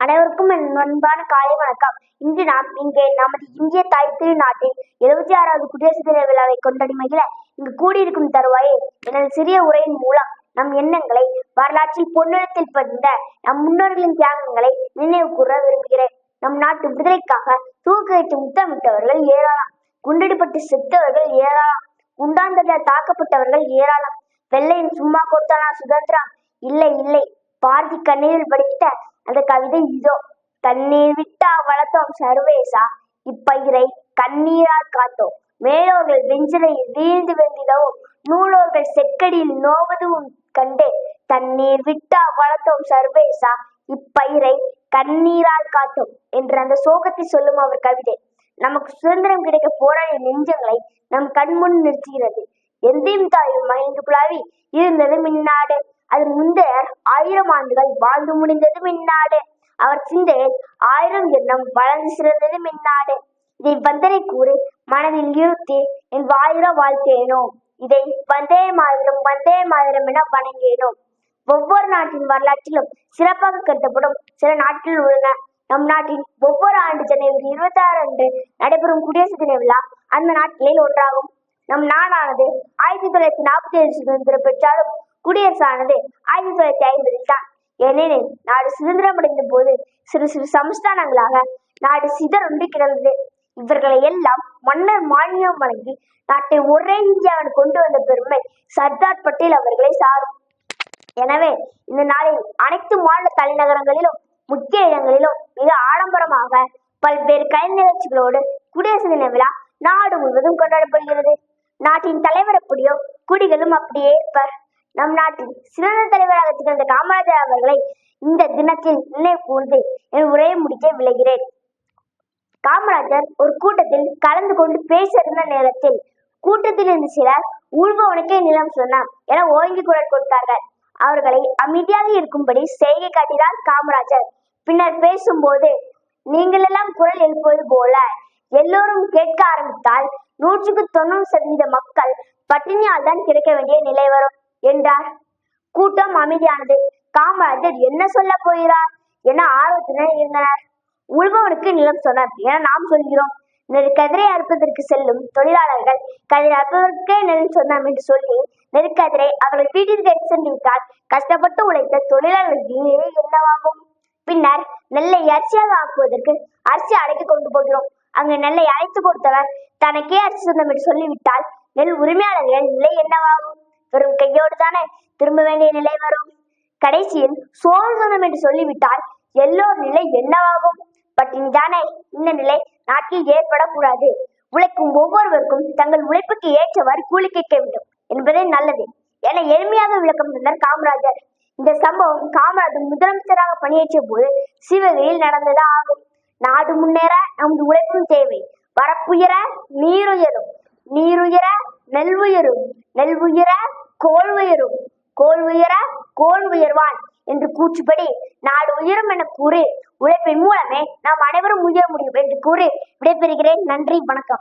அனைவருக்கும் என் அன்பான காலை வணக்கம். இன்று நாம் இங்கே நமது இந்திய தாய் திருநாட்டின் எழுபத்தி ஆறாவது குடியரசு தின விழாவை கொண்டாடி மகிழ இங்கு கூடியிருக்கும் தருவாயில் எனது சிறிய உரையின் மூலம் நம் எண்ணங்களை வரலாற்றில் பொன்னிடத்தில் பதிந்த நம் முன்னோர்களின் தியாகங்களை நினைவு கூற விரும்புகிறேன். நம் நாட்டு விடுதலைக்காக தூக்கிட்டு முத்தமிட்டவர்கள் ஏராளம். குண்டடிப்பட்டு செத்தவர்கள் ஏராளம். உண்டாந்ததில் தாக்கப்பட்டவர்கள் ஏராளம். வெள்ளையின் சும்மா கொடுத்தானா சுதந்திரம். இல்லை இல்லை. பாரதி கண்ணீரில் படித்த அந்த கவிதை இதோ தண்ணீர் விட்டா வளர்த்தோம் சர்வேசா இப்பயிரை கண்ணீரால் காத்தோம். மேலோர்கள் வெஞ்சலையில் வீழ்ந்து வெந்திடவும் நூலோர்கள் செக்கடியில் நோவதும் கண்டே தண்ணீர் விட்டா வளர்த்தோம் சர்வேசா இப்பயிரை கண்ணீரால் காத்தோம் என்று அந்த சோகத்தை சொல்லும் அவர் கவிதை. நமக்கு சுதந்திரம் கிடைக்க போராடிய நெஞ்சங்களை நம் கண்முன் நிறுத்துகிறது. எந்தையும் தாயும் மகிழ்ந்து குழாவி இருந்தது மின்னாடு. அதன் முந்தைய ஆயிரம் ஆண்டுகள் வாழ்ந்து முடிந்தது மின்னாடு அவர் சிந்தையில் ஆயிரம் எண்ணம் வளர்ந்து சிறந்தது மின்னாடு இதை வந்தனை கூறி மனதில் இருத்தி என் வாயிர வாழ்த்தேனோ இதை வந்தே மாதிரம் வந்தே மாதிரம் என வணங்கினோம். ஒவ்வொரு நாட்டின் வரலாற்றிலும் சிறப்பாக கருதப்படும் சில நாட்கள் உள்ளன. நம் நாட்டின் ஒவ்வொரு ஆண்டு ஜனவரி இருபத்தி ஆறு அன்று நடைபெறும் குடியரசு தின விழா அந்த நாட்களில் ஒன்றாகும். நம் நாடானது ஆயிரத்தி தொள்ளாயிரத்தி நாற்பத்தி ஏழு சுதந்திரம் பெற்றாலும் குடியரசானது ஆயிரத்தி தொள்ளாயிரத்தி ஐம்பதில் தான். ஏனெனில் நாடு சுதந்திரம் அடைந்த போது சிறு சிறு சமஸ்தானங்களாக நாடு சிதறுண்டு கிடந்தது. இவர்களை எல்லாம் மன்னர் மானியம் வழங்கி நாட்டை ஒரே இந்தியாவில் கொண்டு வந்த பெருமை சர்தார் பட்டேல் அவர்களை சாரும். எனவே இந்த நாளில் அனைத்து மாநில தலைநகரங்களிலும் முக்கிய இடங்களிலும் மிக ஆடம்பரமாக பல்வேறு கலை நிகழ்ச்சிகளோடு குடியரசு தின விழா நாடு முழுவதும் கொண்டாடப்படுகிறது. நாட்டின் தலைவர் அப்படியோ குடிகளும் அப்படியே இருப்பர். நம் நாட்டின் சிறந்த தலைவராக திகழ்ந்த காமராஜர் அவர்களை இந்த தினத்தில் நினைவு கூர்ந்து என் உரையை முடிக்க விளைகிறேன் காமராஜர் ஒரு கூட்டத்தில் கலந்து கொண்டு பேச இருந்த நேரத்தில் கூட்டத்தில் இருந்த சிலர் உள்பவனுக்கே நிலம் சொன்னார் என ஓங்கி குரல் கொடுத்தார்கள். அவர்களை அமைதியாக இருக்கும்படி செய்கை காட்டினார் காமராஜர். பின்னர் பேசும்போது நீங்களெல்லாம் குரல் எழுப்புவது போல எல்லோரும் கேட்க ஆரம்பித்தால் நூற்றுக்கு தொண்ணூறு சதவீத மக்கள் பட்டினியால் தான் கிடைக்க வேண்டிய நிலை வரும். என்றார். கூட்டம் அமைதியானது. காமராஜர் என்ன சொல்ல போகிறார் என ஆர்வத்துடன் இருந்தனர். உழுபவனுக்கு நிலம் சொன்னார் என நாம் சொல்கிறோம். நெருக்கதிரை அறுப்பதற்கு செல்லும் தொழிலாளர்கள் கதிரை அறுப்பதற்கே நிலம் சொன்னோம் என்று சொல்லி நெருக்கதிரை அவர்கள் வீட்டிற்கு எடுத்து சென்று விட்டால் கஷ்டப்பட்டு உழைத்த நிலை என்னவாகும்? பின்னர் நெல்லை அரிசியாக ஆக்குவதற்கு அரிசி அடைத்து கொண்டு போகிறோம். அங்கு நெல்லை அழைத்து கொடுத்தவர் தனக்கே அரிசி சொந்தம் என்று சொல்லிவிட்டால் நெல் உரிமையாளர்கள் நிலை என்னவாகும்? வெறும் கையோடு தானே திரும்ப வேண்டிய நிலை வரும்? கடைசியில் சோறு என்று சொல்லிவிட்டால் எல்லோர் நிலை என்னவாகும்? பட்டினி தானே இந்த நிலை நாட்டில் ஏற்படக்கூடாது. உழைக்கும் ஒவ்வொருவருக்கும் தங்கள் உழைப்புக்கு ஏற்றவாறு கூலி கேட்க வேண்டும் என்பதே நல்லது. என எளிமையாக விளக்கம் தந்தார் காமராஜர். இந்த சம்பவம் காமராஜர் முதலமைச்சராக பணியேற்றிய போது சிவகையில் நடந்ததா ஆகும்? நாடு முன்னேற நமது உழைப்பும் தேவை. வரப்புயர நீருயரும். நீருயர நெல் உயரும் நெல் உயர கோல் உயரும். கோல் உயர கோல் உயர்வான் என்று கூற்றுப்படி நாடு உயரும் என கூறி. உழைப்பின் மூலமே நாம் அனைவரும் உயர முடியும் என்று கூறி. விடைபெறுகிறேன். நன்றி. வணக்கம்.